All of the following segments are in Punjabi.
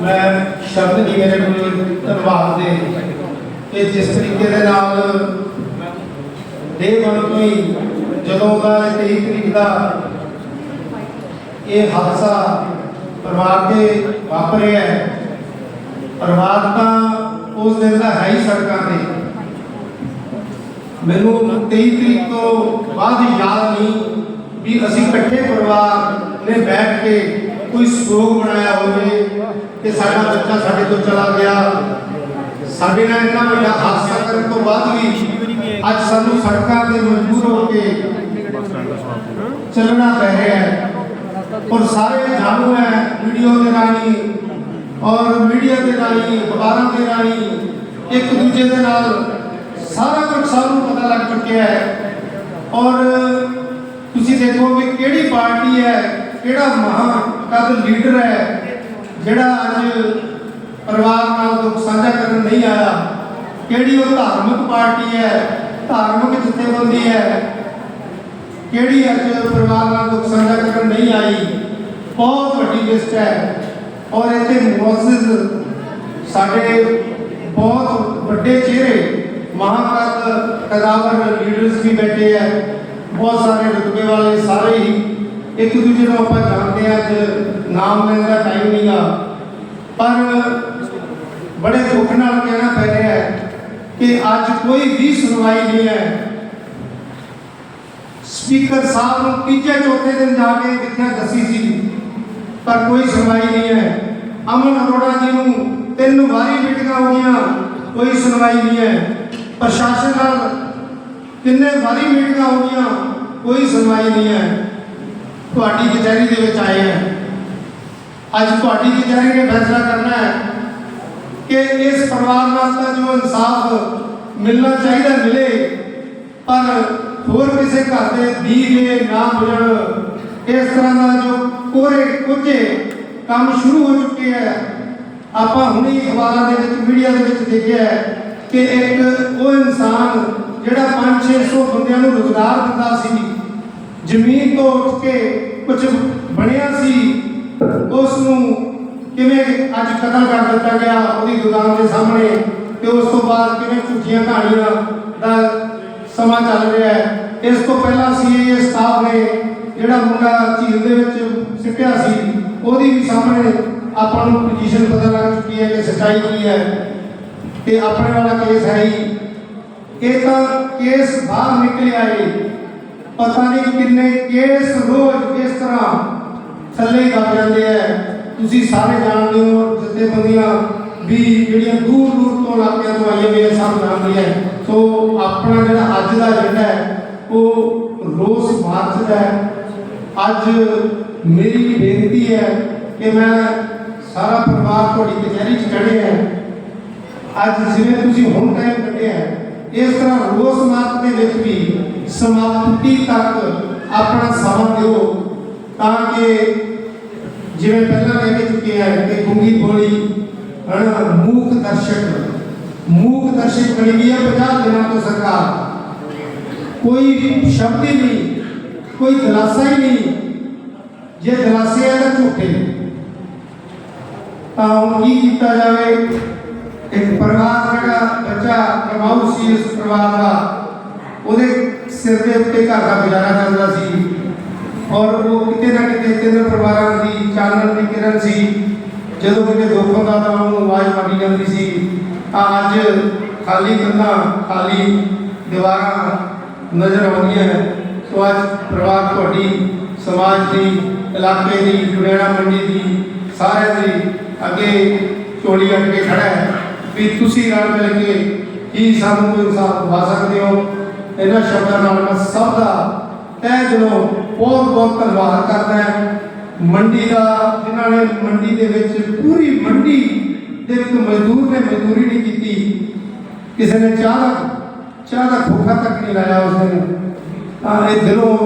ਮੈਂ ਸ਼ਬਦ ਨਹੀਂ ਮੇਰੇ ਕੋਲ ਧੰਨਵਾਦ ਦੇ ਕਿ ਜਿਸ ਤਰੀਕੇ ਦੇ ਨਾਲ ਦੇ ਤੋਂ ਹੀ ਜਦੋਂ ਦਾ 23 ਤਰੀਕ ਦਾ ਇਹ ਹਾਦਸਾ ਪਰਿਵਾਰ ਦੇ ਵਾਪਰਿਆ ਹੈ। ਪਰਿਵਾਰ ਤਾਂ ਉਸ ਦਿਨ ਦਾ ਹੈ ਹੀ ਸੜਕਾਂ ਤੇ ਮੈਨੂੰ 23 ਤਰੀਕ ਤੋਂ ਬਾਅਦ ਯਾਦ ਨਹੀਂ ਵੀ ਅਸੀਂ ਇਕੱਠੇ ਪਰਿਵਾਰ ਨੇ ਬੈਠ ਕੇ ਕੋਈ ਸੋਗ ਬਣਾਇਆ ਹੋਵੇ ਕਿ ਸਾਡਾ ਬੱਚਾ ਸਾਡੇ ਤੋਂ ਚਲਾ ਗਿਆ। ਸਾਡੇ ਨਾਲ ਇੰਨਾ ਵੱਡਾ ਹਾਦਸਾ ਕਰਨ ਤੋਂ ਬਾਅਦ ਵੀ ਅੱਜ ਸਾਨੂੰ ਸੜਕਾਂ ਤੇ ਮਜਬੂਰ ਹੋ ਕੇ ਚੱਲਣਾ ਪੈ ਰਿਹਾ ਹੈ। ਔਰ ਸਾਰੇ ਜਾਣੂ ਹੈ ਵੀਡੀਓ ਦੇ ਰਾਹੀਂ ਔਰ ਮੀਡੀਆ ਦੇ ਰਾਹੀਂ, ਅਖਬਾਰਾਂ ਦੇ ਰਾਹੀਂ, ਇੱਕ ਦੂਜੇ ਦੇ ਨਾਲ ਸਾਰਾ ਕੁਝ ਸਾਨੂੰ ਪਤਾ ਲੱਗ ਚੁੱਕਿਆ ਹੈ। ਔਰ ਤੁਸੀਂ ਦੇਖੋ ਵੀ ਕਿਹੜੀ ਪਾਰਟੀ ਹੈ, ਕਿਹੜਾ ਮਹਾ ਕਦ ਲੀਡਰ ਹੈ ਜਿਹੜਾ ਅੱਜ ਪਰਿਵਾਰ ਨਾਲ ਦੁੱਖ ਸਾਂਝਾ ਕਰਨ ਨਹੀਂ ਆਇਆ, ਕਿਹੜੀ ਉਹ ਧਾਰਮਿਕ ਪਾਰਟੀ ਹੈ, ਧਾਰਮਿਕ ਜਥੇਬੰਦੀ ਹੈ, ਕਿਹੜੀ ਅੱਜ ਪਰਿਵਾਰ ਨਾਲ ਦੁੱਖ ਸਾਂਝਾ ਕਰਨ ਨਹੀਂ ਆਈ, ਬਹੁਤ ਵੱਡੀ ਲਿਸਟ ਹੈ। ਔਰ ਇੱਥੇ ਮੁਅੱਸਿਸ ਸਾਡੇ ਬਹੁਤ ਵੱਡੇ ਚਿਹਰੇ ਮਹਾਕਦ ਕਦਾਵਰ ਲੀਡਰਸ ਵੀ ਬੈਠੇ ਹੈ, ਬਹੁਤ ਸਾਰੇ ਰੁਤਬੇ ਵਾਲੇ ਸਾਰੇ ਹੀ ਇੱਕ ਦੂਜੇ ਨੂੰ ਆਪਾਂ ਜਾਣਦੇ ਹਾਂ, ਅੱਜ ਨਾਮ ਲੈਣ ਦਾ ਟਾਈਮ ਨਹੀਂਗਾ ਪਰ ਬੜੇ ਦੁੱਖ ਨਾਲ ਕਹਿਣਾ ਪੈ ਰਿਹਾ ਹੈ ਕਿ ਅੱਜ ਕੋਈ ਵੀ ਸੁਣਵਾਈ ਨਹੀਂ ਹੈ। ਸਪੀਕਰ ਸਾਹਿਬ ਨੂੰ ਤੀਜੇ ਚੌਥੇ ਦਿਨ ਜਾ ਕੇ ਮਿੱਥਿਆ ਦੱਸੀ ਸੀ, ਪਰ ਕੋਈ ਸੁਣਵਾਈ ਨਹੀਂ ਹੈ। ਅਮਨ ਅਰੋੜਾ ਜੀ ਨੂੰ ਤਿੰਨ ਵਾਰੀ ਮੀਟਿੰਗਾਂ ਹੋਈਆਂ ਕੋਈ ਸੁਣਵਾਈ ਨਹੀਂ ਹੈ। ਪ੍ਰਸ਼ਾਸਨ ਨਾਲ ਤਿੰਨੇ ਵਾਰੀ ਮੀਟਿੰਗਾਂ ਹੋਈਆਂ ਕੋਈ ਸੁਣਵਾਈ ਨਹੀਂ ਹੈ। ਤੁਹਾਡੀ ਕਚਹਿਰੀ ਦੇ ਵਿੱਚ ਆਏ ਹਾਂ ਅੱਜ ਤੁਹਾਡੀ ਕਚਹਿਰੀ ਨੇ ਫੈਸਲਾ ਕਰਨਾ ਹੈ ਕਿ ਇਸ ਪਰਿਵਾਰ ਨਾਲ ਤਾਂ ਜੋ ਇਨਸਾਫ ਮਿਲਣਾ ਚਾਹੀਦਾ ਮਿਲੇ, ਪਰ ਹੋਰ ਕਿਸੇ ਘਰ ਦੇ ਦੀਵੇ ਨਾ ਬੁਝਣ, ਇਸ ਤਰ੍ਹਾਂ ਦਾ ਜੋ ਕੋਰੇ ਕੁਝੇ ਕੰਮ ਸ਼ੁਰੂ ਹੋ ਚੁੱਕੇ ਹੈ। ਆਪਾਂ ਹੁਣੇ ਅਖਬਾਰਾਂ ਦੇ ਵਿੱਚ, ਮੀਡੀਆ ਦੇ ਵਿੱਚ ਦੇਖਿਆ ਕਿ ਇੱਕ ਉਹ ਇਨਸਾਨ ਜਿਹੜਾ 5-600 ਬੰਦਿਆਂ ਨੂੰ ਰੋਜ਼ਗਾਰ ਦਿੰਦਾ ਸੀ ਜ਼ਮੀਨ ਤੋਂ ਉੱਠ ਕੇ ਕੁਝ ਬਣਿਆ ਸੀ ਉਸ ਨੂੰ ਕਿਵੇਂ ਅੱਜ ਕਤਲ ਕਰ ਦਿੱਤਾ ਗਿਆ ਉਹਦੀ ਦੁਕਾਨ ਦੇ ਸਾਹਮਣੇ ਤੇ ਉਸ ਤੋਂ ਬਾਅਦ ਕਿਵੇਂ ਝੂਠੀਆਂ ਕਹਾਣੀਆਂ ਦਾ ਸਮਾਂ ਚੱਲ ਰਿਹਾ ਹੈ। ਇਸ ਤੋਂ ਪਹਿਲਾਂ ਸੀਏ ਸਟਾਫ ਨੇ ਜਿਹੜਾ ਮੁੰਡਾ ਝੀਲ ਦੇ ਵਿੱਚ ਸਿੱਟਿਆ ਸੀ, ਉਹਦੀ ਵੀ ਸਾਹਮਣੇ ਆਪਾਂ ਨੂੰ ਪੋਜੀਸ਼ਨ ਪਤਾ ਲੱਗ ਚੁੱਕੀ ਹੈ ਕਿ ਸੱਚਾਈ ਕੀ ਹੈ ਤੇ ਆਪਣੇ ਵਾਲਾ ਕੇਸ ਹੈ ਹੀ। ਇਹ ਤਾਂ ਕੇਸ ਬਾਹਰ ਨਿਕਲਿਆ ਏ। ਪਤਾ ਨਹੀਂ ਕਿੰਨੇ ਕੇਸ ਰੋਜ਼ ਇਸ ਤਰ੍ਹਾਂ ਥੱਲੇ ਹੀ ਜਾਂਦੇ ਆ। ਤੁਸੀਂ ਸਾਰੇ ਜਾਣਦੇ ਹੋ ਜਥੇਬੰਦੀਆਂ ਵੀ ਜਿਹੜੀਆਂ ਦੂਰ ਦੂਰ ਤੋਂ ਇਲਾਕਿਆਂ ਤੋਂ ਆਈਆਂ ਹੋਈਆਂ ਸਭ ਜਾਣਦੇ ਸੋ ਆਪਣਾ ਜਿਹੜਾ ਅੱਜ ਦਾ ਏਜੰਡਾ ਹੈ, ਉਹ ਰੋਸ ਮਾਰਚ ਦਾ ਹੈ। ਅੱਜ ਮੇਰੀ ਬੇਨਤੀ ਹੈ ਕਿ ਮੈਂ ਸਾਰਾ ਪਰਿਵਾਰ ਤੁਹਾਡੀ ਕਚਹਿਰੀ 'ਚ ਖੜੇ ਹੈ ਅੱਜ ਜਿਵੇਂ ਤੁਸੀਂ ਹੁਣ ਟਾਈਮ ਇਸ ਤਰ੍ਹਾਂ ਰੋਸ ਮਾਰਚ ਦੇ ਵਿੱਚ ਵੀ ਸਮਾਪਤੀ ਤੱਕ ਆਪਣਾ ਸਮਾਂ ਦਿਓ ਤਾਂ ਕਿ ਜਿਵੇਂ ਪਹਿਲਾਂ ਕਹਿ ਕੇ ਚੁੱਕੇ ਆ ਕਿ ਗੁੰਗੀ ਬੋਲੀ ਹਨਾ ਮੂਕ ਦਰਸ਼ਕ ਮੂਕ ਦਰਸ਼ਕ ਬਣੀ ਗਈ ਹੈ 50 ਦਿਨਾਂ ਤੋਂ ਸਰਕਾਰ ਕੋਈ ਸ਼ਬਦ ਹੀ ਨਹੀਂ ਕੋਈ ਦਲਾਸਾ ਹੀ ਨਹੀਂ ਜੇ ਦਲਾਸੇ ਆ ਤਾਂ ਝੂਠੇ ਤਾਂ ਹੁਣ ਕੀ ਕੀਤਾ ਜਾਵੇ ਇੱਕ ਪਰਿਵਾਰ ਜਿਹੜਾ ਬੱਚਾ ਕਮਾਊ ਸੀ ਇਸ ਪਰਿਵਾਰ ਦਾ। ਉਹਦੇ ਸਿਰ ਦੇ ਉੱਤੇ ਘਰ ਦਾ ਗੁਜ਼ਾਰਾ ਚੱਲਦਾ ਸੀ। ਔਰ ਉਹ ਕਿਤੇ ਨਾ ਕਿਤੇ ਤਿੰਨ ਪਰਿਵਾਰਾਂ ਦੀ, ਚਾਨਣ ਦੀ ਕਿਰਨ ਸੀ। ਜਦੋਂ ਕਿਤੇ ਦੁੱਖ ਹੁੰਦਾ ਤਾਂ ਉਹਨੂੰ ਆਵਾਜ਼ ਮਾਰੀ ਜਾਂਦੀ ਸੀ, ਤਾਂ ਅੱਜ ਖਾਲੀ ਕੰਧਾਂ, ਖਾਲੀ ਦੀਵਾਰਾਂ ਨਜ਼ਰ ਆਉਂਦੀਆਂ ਸੋ ਅੱਜ ਪਰਿਵਾਰ ਤੁਹਾਡੀ, ਸਮਾਜ ਦੀ, ਇਲਾਕੇ ਦੀ ਜੁੜੇਣਾ ਮੰਡੀ ਦੀ, ਸਾਰਿਆਂ ਦੀ ਅੱਗੇ ਚੋਲੀ ਅੱਡ ਕੇ ਖੜਾ ਹੈ। ਵੀ ਤੁਸੀਂ ਰਲ ਮਿਲ ਕੇ ਕੀ ਸਾਨੂੰ ਕੋਈ ਇਨਸਾਫ ਦਵਾ ਸਕਦੇ ਹੋ। ਇਹਨਾਂ ਸ਼ਬਦਾਂ ਨਾਲ ਮੈਂ ਸਭ ਦਾ ਤਹਿ ਦਿਲੋਂ ਬਹੁਤ ਬਹੁਤ ਧੰਨਵਾਦ ਕਰਦਾ ਮੰਡੀ ਦਾ, ਜਿਨ੍ਹਾਂ ਨੇ ਮੰਡੀ ਦੇ ਵਿੱਚ ਪੂਰੀ ਮੰਡੀ ਦੇ ਵਿੱਚ ਮਜ਼ਦੂਰ ਨੇ ਮਜ਼ਦੂਰੀ ਨਹੀਂ ਕੀਤੀ, ਕਿਸੇ ਨੇ ਚਾਹ ਦਾ ਚਾਹ ਦਾ ਖੋਖਾ ਤੱਕ ਨਹੀਂ ਲਾਇਆ ਉਸ ਦਿਨ। ਤਾਂ ਇਹ ਦਿਲੋਂ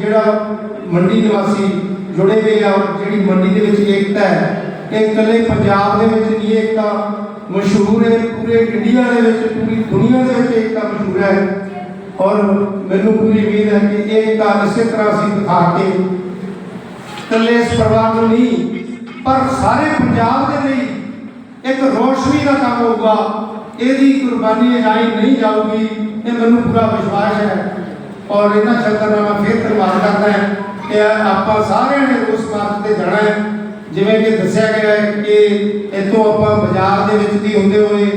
ਜਿਹੜਾ ਮੰਡੀ ਨਿਵਾਸੀ ਜੁੜੇ ਹੋਏ ਆ ਜਿਹੜੀ ਮੰਡੀ ਦੇ ਵਿੱਚ ਏਕਤਾ ਹੈ, ਇਹ ਇਕੱਲੇ ਪੰਜਾਬ ਦੇ ਵਿੱਚ ਨਹੀਂ ਏਕਤਾ ਮਸ਼ਹੂਰ ਹੈ ਪੂਰੇ ਇੰਡੀਆ ਦੇ ਵਿੱਚ, ਪੂਰੀ ਦੁਨੀਆ ਦੇ ਵਿੱਚ ਏਕਤਾ ਮਸ਼ਹੂਰ ਹੈ। ਔਰ ਮੈਨੂੰ ਪੂਰੀ ਉਮੀਦ ਹੈ ਕਿ ਇਹ ਏਕਤਾ ਇਸੇ ਤਰ੍ਹਾਂ ਅਸੀਂ ਦਿਖਾ ਕੇ ਇਕੱਲੇ ਇਸ ਪਰਿਵਾਰ ਨੂੰ ਨਹੀਂ, ਪਰ ਸਾਰੇ ਪੰਜਾਬ ਦੇ ਲਈ ਇੱਕ ਰੋਸ਼ਨੀ ਦਾ ਕੰਮ ਹੋਊਗਾ। ਇਹਦੀ ਕੁਰਬਾਨੀ ਅਜਾਈ ਨਹੀਂ ਜਾਊਗੀ, ਇਹ ਮੈਨੂੰ ਪੂਰਾ ਵਿਸ਼ਵਾਸ ਹੈ। ਔਰ ਇਹਨਾਂ ਸ਼ਬਦਾਂ ਨਾਲ ਮੈਂ ਫਿਰ ਧੰਨਵਾਦ ਕਰਦਾ ਹਾਂ ਕਿ ਆਪਾਂ ਸਾਰਿਆਂ ਨੇ ਉਸ ਮਾਰਗ ਤੇ ਜਾਣਾ ਹੈ। ਜਿਵੇਂ ਕਿ ਦੱਸਿਆ ਗਿਆ ਹੈ ਕਿ ਇੱਥੋਂ ਆਪਾਂ ਬਾਜ਼ਾਰ ਦੇ ਵਿੱਚ ਦੀ ਹੁੰਦੇ ਹੋਏ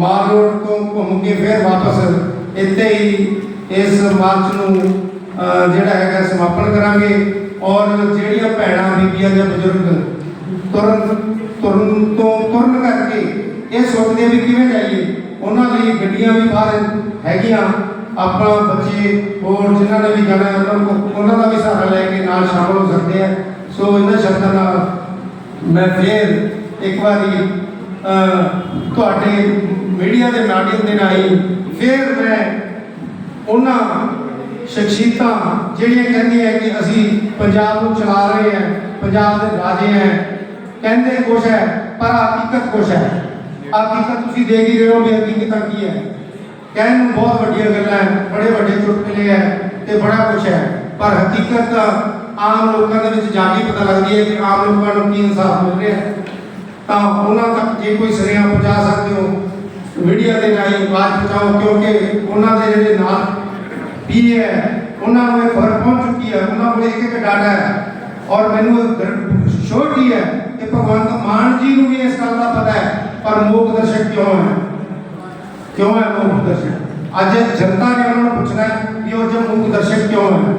ਮਾਲ ਰੋਡ ਤੋਂ ਘੁੰਮ ਕੇ ਫਿਰ ਵਾਪਸ ਇੱਥੇ ਹੀ ਇਸ ਮਾਰਚ ਨੂੰ ਜਿਹੜਾ ਹੈਗਾ ਸਮਾਪਨ ਕਰਾਂਗੇ ਔਰ ਜਿਹੜੀਆਂ ਭੈਣਾਂ, ਬੀਬੀਆਂ ਜਾਂ ਬਜ਼ੁਰਗ ਤੁਰਨ ਤੁਰਨ ਤੋਂ ਤੁਰਨ ਕਰਕੇ ਇਹ ਸੋਚਦੇ ਵੀ ਕਿਵੇਂ ਜਾਈਏ, ਉਹਨਾਂ ਲਈ ਗੱਡੀਆਂ ਵੀ ਬਾਹਰ ਹੈਗੀਆਂ ਆਪਣਾ ਬੱਚੇ ਹੋਰ ਜਿਨ੍ਹਾਂ ਨੇ ਵੀ ਜਾਣਾ ਉਹਨਾਂ ਨੂੰ, ਉਹਨਾਂ ਦਾ ਵੀ ਸਹਾਰਾ ਲੈ ਕੇ ਨਾਲ ਸ਼ਾਮਲ ਹੋ ਸਕਦੇ ਆ ਸੋ ਇਹਨਾਂ ਸ਼ਬਦਾਂ ਨਾਲ ਮੈਂ ਫੇਰ ਇੱਕ ਵਾਰੀ ਤੁਹਾਡੇ ਮੀਡੀਆ ਦੇ ਮਾਧਿਅਮ ਦੇ ਰਾਹੀਂ ਫੇਰ ਮੈਂ ਉਹਨਾਂ ਸ਼ਖਸੀਅਤਾਂ ਜਿਹੜੀਆਂ ਕਹਿੰਦੀਆਂ ਕਿ ਅਸੀਂ ਪੰਜਾਬ ਨੂੰ ਚਲਾ ਰਹੇ ਹਾਂ, ਪੰਜਾਬ ਦੇ ਰਾਜੇ ਹਾਂ, ਕਹਿੰਦੇ ਕੁਛ ਹੈ, ਪਰ ਹਕੀਕਤ ਕੁਛ ਹੈ। ਹਕੀਕਤ ਤੁਸੀਂ ਦੇਖ ਹੀ ਰਹੇ ਹੋ ਵੀ ਹਕੀਕਤ ਕੀ ਹੈ। ਕਹਿਣ ਨੂੰ ਬਹੁਤ ਵੱਡੀਆਂ ਗੱਲਾਂ ਹੈ, ਬੜੇ ਵੱਡੇ ਚੁਟਕਲੇ ਹੈ ਤੇ ਬੜਾ ਕੁਛ ਹੈ, ਪਰ ਹਕੀਕਤ ਆਮ ਲੋਕਾਂ ਦੇ ਵਿੱਚ ਜਾ ਕੇ ਪਤਾ ਲੱਗਦੀ ਹੈ ਕਿ ਆਮ ਲੋਕਾਂ ਨੂੰ ਕੀ ਇਨਸਾਫ ਮਿਲ ਰਿਹਾ ਹੈ। ਤਾਂ ਉਹਨਾਂ ਤੱਕ ਜੇ ਕੋਈ ਸਰਿਆਂ ਪਹੁੰਚਾ ਸਕਦੇ ਹੋ, ਮੀਡੀਆ ਦੇ ਰਾਹੀਂ ਆਵਾਜ਼ ਪਹੁੰਚਾਓ, ਕਿਉਂਕਿ ਉਹਨਾਂ ਦੇ ਜਿਹੜੇ ਨਾਲ ਵੀ ਹੈ, ਉਹਨਾਂ ਨੂੰ ਇਹ ਖਬਰ ਪਹੁੰਚ ਚੁੱਕੀ ਹੈ, ਉਹਨਾਂ ਕੋਲ ਇੱਕ ਇੱਕ ਡਾਟਾ ਹੈ। ਔਰ ਮੈਨੂੰ ਸ਼ੋਰਟੀ ਹੈ ਕਿ ਭਗਵੰਤ ਮਾਨ ਜੀ ਨੂੰ ਵੀ ਇਸ ਗੱਲ ਦਾ ਪਤਾ ਹੈ, ਪਰ ਮੂਕ ਦਰਸ਼ਕ ਕਿਉਂ ਹੈ? ਕਿਉਂ ਹੈ ਮੂਕ ਦਰਸ਼ਕ ਅੱਜ ਜਨਤਾ ਨੇ ਉਹਨਾਂ ਨੂੰ ਪੁੱਛਣਾ ਕਿ ਉਹ ਜੋ ਮੂਕ ਦਰਸ਼ਕ ਕਿਉਂ ਹੈ?